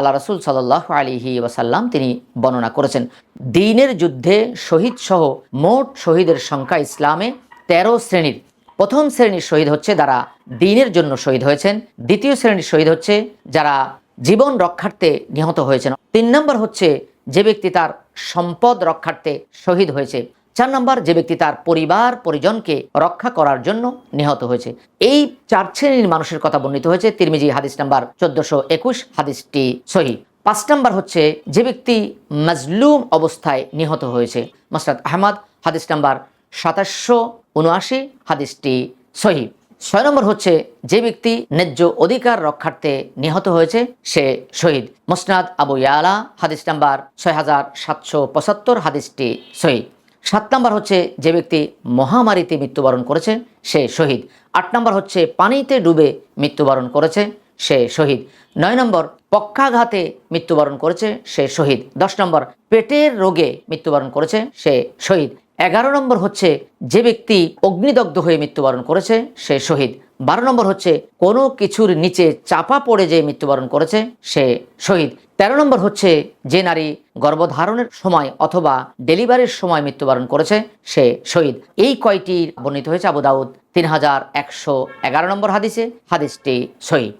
আল্লাহ রসুল সাল্লাহ আলিহি ওয়াসাল্লাম তিনি বর্ণনা করেছেন, দিনের যুদ্ধে শহীদ সহ মোট শহীদের সংখ্যা ইসলামে তেরো শ্রেণির। প্রথম শ্রেণির শহীদ হচ্ছে যারা দিনের জন্য শহীদ হয়েছেন। দ্বিতীয় শ্রেণির শহীদ হচ্ছে যারা জীবন রক্ষার্থে নিহত হয়েছেন। তিন নম্বর হচ্ছে যে ব্যক্তি তার সম্পদ রক্ষার্থে শহীদ হয়েছে। চার নম্বর, যে ব্যক্তি তার পরিবার, পরিজনকে রক্ষা করার জন্য নিহত হয়েছে। এই চার শ্রেণির মানুষের কথা বর্ণিত হয়েছে। তিরমিজি হাদিস নাম্বার চোদ্দশো একুশ, হাদিসটি সহি। পাঁচ নম্বর হচ্ছে, যে ব্যক্তি মাজলুম অবস্থায় নিহত হয়েছে। মসরাত আহমদ, হাদিস নাম্বার সাতাশশো উনআশি, হাদিসটি সহি। ছয় নম্বর হচ্ছে, যে ব্যক্তি ন্যায্য অধিকার রক্ষার্থে নিহত হয়েছে, সে শহীদ। মোসনাদ আবু ইয়ালা, হাদিস নাম্বার ছয় হাজার সাতশো পঁচাত্তর, হাদিসটি শহীদ সাত নম্বর হচ্ছে যে ব্যক্তি মহামারীতে মৃত্যুবরণ করেছে, সে শহীদ। আট নম্বর হচ্ছে পানিতে ডুবে মৃত্যুবরণ করেছে, সে শহীদ। নয় নম্বর, পক্ষাঘাতে মৃত্যুবরণ করেছে, সে শহীদ। দশ নম্বর, পেটের রোগে মৃত্যুবরণ করেছে, সে শহীদ। এগারো নম্বর হচ্ছে যে ব্যক্তি অগ্নিদগ্ধ হয়ে মৃত্যুবরণ করেছে, সে শহীদ। বারো নম্বর হচ্ছে কোনো কিছুর নিচে চাপা পড়ে যে মৃত্যুবরণ করেছে, সে শহীদ। তেরো নম্বর হচ্ছে যে নারী গর্ভধারণের সময় অথবা ডেলিভারির সময় মৃত্যুবরণ করেছে, সে শহীদ। এই কয়টি বর্ণিত হয়েছে আবু দাউদ, তিন হাজার একশো এগারো নম্বর হাদিসে। হাদিসটি শহীদ